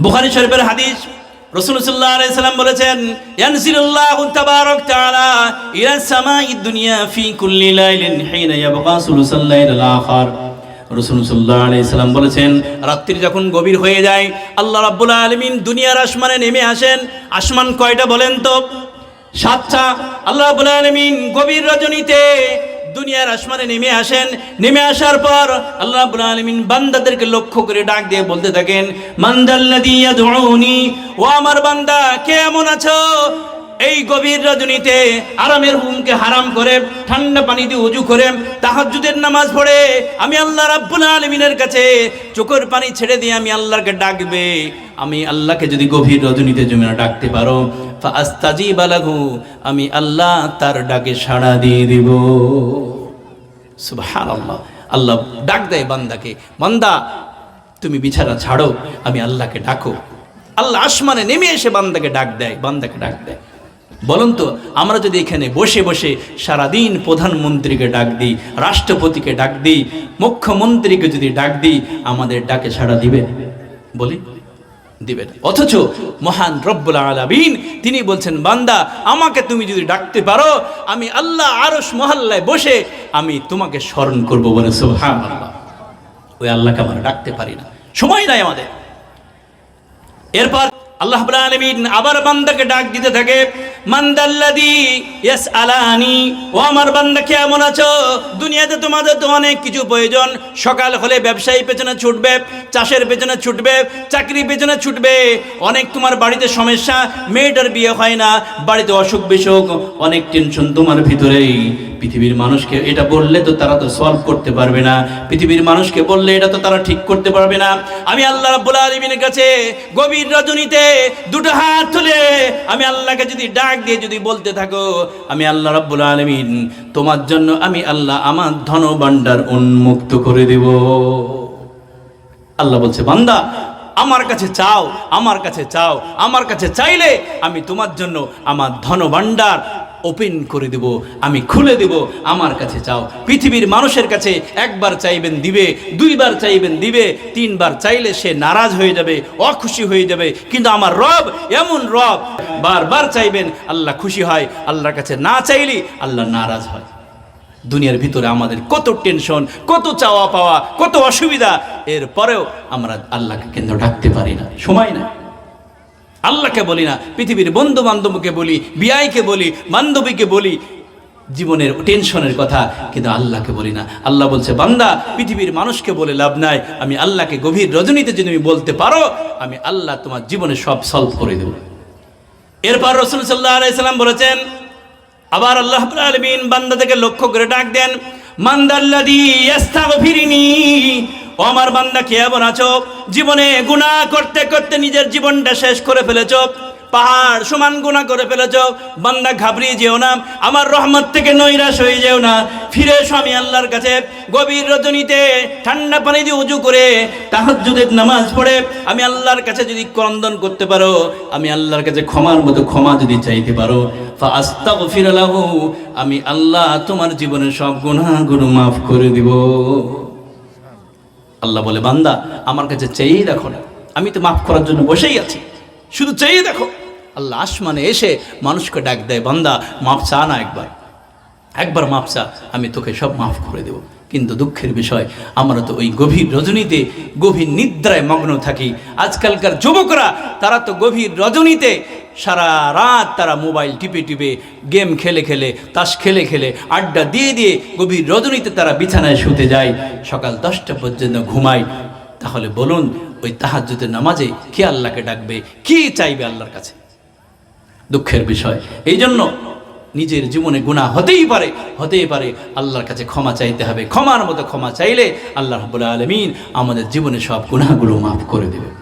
বুখারী শরীফের হাদিস, রসুল সাল্লাল্লাহু আলাইহি বলেছেন, ইয়ানজিলুল্লাহু তাবারাক তাআলা ইলা সামাঈদ দুনিয়া ফি কুল্লি লাইলিন হিনা ইয়াবকা বলেছেন, রাত্রি যখন গভীর হয়ে যায়, আল্লাহ রাব্বুল আলামিন দুনিয়ার আসমানে নেমে আসেন। আসমান কয়টা বলেন তো? সাতটা। আল্লাহ রাব্বুল আলামিন গভীর রজনীতে দুনিয়ার আসমানে নেমে আসেন। নেমে আসার পর আল্লাহ রাব্বুল আলামিন বান্দাদেরকে লক্ষ্য করে ডাক দিয়ে বলতে থাকেন মানদাল্লাযী ইয়াদউনি? ও আমার বান্দা, কে এমন আছো? এই গভীর রজনীতে আরামের হুমকে হারাম করে, ঠান্ডা পানি দিয়ে উজু করে তাহাজ্জুদের নামাজ পড়ে। আমি আল্লাহ রাব্বুল আলামিনের কাছে চোখের পানি ছেড়ে দিয়ে আমি আল্লাহকে ডাকবে। আমি আল্লাহকে যদি গভীর রজনীতে জমিনা ডাকতে পারো ফাস্তাজিব লাহু, আমি আল্লাহ তার ডাকে সাড়া দিয়ে দিব। সুবহানাল্লাহ। আল্লাহ ডাক দেয় বান্দাকে, বান্দা, তুমি বিছানা ছাড়ো, আমি আল্লাহকে ডাকো। আল্লাহ আসমানে নেমে এসে বান্দাকে ডাক দেয়, বান্দাকে ডাক দেয়। বলুন তো, আমরা যদি এখানে বসে বসে সারাদিন প্রধানমন্ত্রীকে ডাক দিই, রাষ্ট্রপতিকে ডাক দিই, মুখ্যমন্ত্রীকে যদি ডাক দিই, আমাদের ডাকে সাড়া দিবে বলি। দিবে না অথচ মহান রব্বুল আলামিন তিনি বলছেন, বান্দা, আমাকে তুমি যদি ডাকতে পারো, আমি আল্লাহ আরস মহল্লায় বসে আমি তোমাকে স্মরণ করব বলে হ্যাঁ ওই আল্লাহকে আমরা ডাকতে পারি না। সময় নাই আমাদের। এরপর আল্লাহ আলামিন আবার বান্দাকে ডাক দিতে থাকে চাষের পেছনে পেছনে ছুটবে। অনেক তোমার বাড়িতে অসুখ বিসুখ, অনেক টেনশন তোমার ভিতরেই। পৃথিবীর মানুষকে এটা বললে তো তারা তো সলভ করতে পারবে না। পৃথিবীর মানুষকে বললে এটা তো তারা ঠিক করতে পারবে না। আমি আল্লাহ রাব্বুল আলামিনের কাছে গভীর রজনীতে দুটো হাত তুলে আমি আল্লাহকে যদি ডাক দিয়ে যদি বলতে থাকো, আমি আল্লাহ রাব্বুল আলামিন, তোমার জন্য আমি আল্লাহ আমার ধন ভাণ্ডার উন্মুক্ত করে দেব। আল্লাহ বলছে, বান্দা, আমার কাছে চাও, আমার কাছে চাও, আমার কাছে চাইলে আমি তোমার জন্য আমার ধন ভাণ্ডার ওপেন করে দেব, আমি খুলে দেব, আমার কাছে চাও। পৃথিবীর মানুষের কাছে একবার চাইবেন দিবে, দুইবার চাইবেন দিবে, তিনবার চাইলে সে নারাজ হয়ে যাবে, অখুশি হয়ে যাবে, কিন্তু আমার রব, এমন রব বারবার চাইবেন, আল্লাহ খুশি হয়, আল্লাহর কাছে না চাইলে আল্লাহ নারাজ হয়। দুনিয়ার ভিতরে আমাদের কত টেনশন, কত চাওয়া পাওয়া, কত অসুবিধা, এরপরেও আমরা আল্লাহকে কেন্দ্র ডাকতে পারি না, সময় না আল্লাহকে বলি না, পৃথিবীর বন্ধু বান্ধবকে বলি বিয়াইকে বলি, বান্ধবীকে বলি, জীবনের টেনশনের কথা কিন্তু আল্লাহকে বলি না। আল্লাহ বলছে, বান্দা, পৃথিবীর মানুষকে বলে লাভ নাই, আমি আল্লাহকে গভীর রজনীতে যদি তুমি বলতে পারো, আমি আল্লাহ তোমার জীবনে সব সলভ করে দেব। এরপর রসুল সাল্লাহ আলাইসাল্লাম বলেছেন, আবার আল্লাহ আলমিন বান্দা থেকে লক্ষ্য করে ডাক দেন মান্দাল্লাদি ইস্তাগফিরিনি ও আমার বান্দা কেমন আছো? জীবনে গুণা করতে করতে নিজের জীবনটা শেষ করে ফেলেছো। পাহাড় সমান গুণা করে ফেলেছ, বান্দা ঘাবড়িয়ে যেও না, আমার রহমত থেকে নৈরাশ হয়ে যেও না। ফিরে স্বামী আল্লাহর কাছে, গভীর রজনীতে ঠান্ডা পানি দিয়ে উজু করে তাহাজ্জুদের নামাজ পড়ে। আমি আল্লাহর কাছে যদি ক্রন্দন করতে পারো, আমি আল্লাহর কাছে ক্ষমার মতো ক্ষমা যদি চাইতে পারো। ফাস্তাগফির লাহু, আমি আল্লাহ তোমার জীবনের সব গুনাহগুলো মাফ করে দিব। আল্লাহ বলে, বান্দা, আমার কাছে চেয়েই দেখো না। আমি তো মাফ করার জন্য বসেই আছি। শুধু চেয়ে দেখো। আল্লাহ আসমানে এসে মানুষকে ডাক দেয়, বান্দা মাফ চা না একবার। একবার মাফ চা, আমি তোকে সব মাফ করে দেব। কিন্তু দুঃখের বিষয়, আমরা তো ওই গভীর রজনীতে, গভীর নিদ্রায় মগ্ন থাকি। আজকালকার যুবকরা, তারা তো গভীর রজনীতে, সারা রাত তারা মোবাইল টিপে টিপে গেম খেলে খেলে, তাস খেলে খেলে, আড্ডা দিয়ে দিয়ে গভীর রজনীতে তারা বিছানায় শুতে যায়। সকাল দশটা পর্যন্ত ঘুমায়। তাহলে বলুন, ওই তাহাজ্জুদের নামাজে কে আল্লাহকে ডাকবে? কি চাইবে আল্লাহর কাছে? দুঃখের বিষয়। এই জন্য নিজের জীবনে গুণা হতেই পারে হতেই পারে আল্লাহর কাছে ক্ষমা চাইতে হবে। ক্ষমার মতো ক্ষমা চাইলে আল্লাহ রাবুল আলমিন আমাদের জীবনে সব গুণাগুলো মাফ করে দেবে